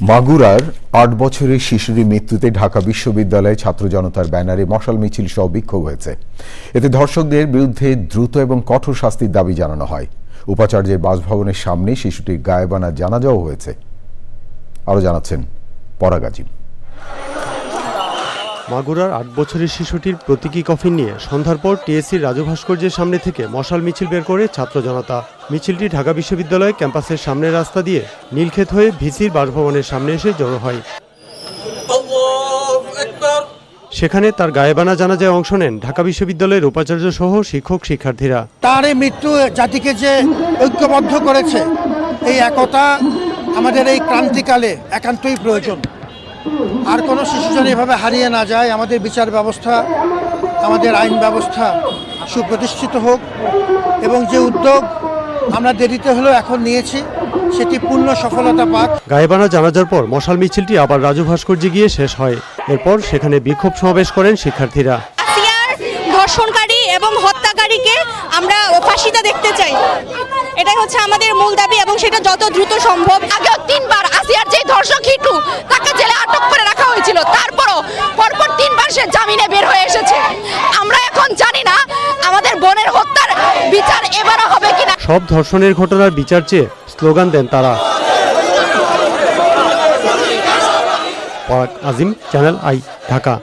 মাগুরার আট বছরের শিশুর মৃত্যুতে ঢাকা বিশ্ববিদ্যালয়ে ছাত্র জনতার ব্যানারে মশাল মিছিল সহ বিক্ষোভ হয়েছে। এতে ধর্ষকদের বিরুদ্ধে দ্রুত এবং কঠোর শাস্তির দাবি জানানো হয়। উপাচার্যের বাসভবনের সামনে শিশুটির গায়েবানা জানাজাও হয়েছে। আরও জানাচ্ছেন পরাগাজীব মাগুরার আট বছরের শিশুটির প্রতীকী কফিন নিয়ে সন্ধ্যার পর টিএসসির রাজু ভাস্কর্যের সামনে থেকে মশাল মিছিল বের করে ছাত্র জনতা। মিছিলটি ঢাকা বিশ্ববিদ্যালয় ক্যাম্পাসের সামনের রাস্তা দিয়ে নীলক্ষেত হয়ে ভিসির বাসভবনের সামনে এসে জড়ো হয়। সেখানে তার গায়েবানা জানাজায় অংশ নেন ঢাকা বিশ্ববিদ্যালয়ের উপাচার্য সহ শিক্ষক শিক্ষার্থীরা। তার এই মৃত্যু জাতিকে যে ঐক্যবদ্ধ করেছে এই একতা আমাদের এই ক্রান্তিকালে একান্তই প্রয়োজন। আর কোনো শিশু যেন এভাবে হারিয়ে না যায় আমাদের বিচার ব্যবস্থা আমাদের আইন ব্যবস্থা সুপ্রতিষ্ঠিত হোক এবং যে উদ্যোগ আমরা দেরিতে হলেও এখন নিয়েছি সেটি পূর্ণ সফলতা পাক। গায়েবানা জানাজার পর মশাল মিছিলটি আবার রাজু ভাস্কর্যে গিয়ে শেষ হয়। এরপর সেখানে বিক্ষোভ সমাবেশ করেন শিক্ষার্থীরা। ধর্ষণকারী এবং হত্যাকারীকে আমরা ফাঁসিতে দেখতে চাই। এটাই হচ্ছে আমাদের মূল দাবি এবং সেটা যত দ্রুত সম্ভব। আগেও তিনবার জামিনে বের হয়ে এসেছে। আমরা এখন জানি না আমাদের বোনের হত্যার বিচার এবারও হবে কিনা। সব ধর্ষণের ঘটনার বিচার চেয়ে স্লোগান দেন তারা। Azim, channel I, Dhaka.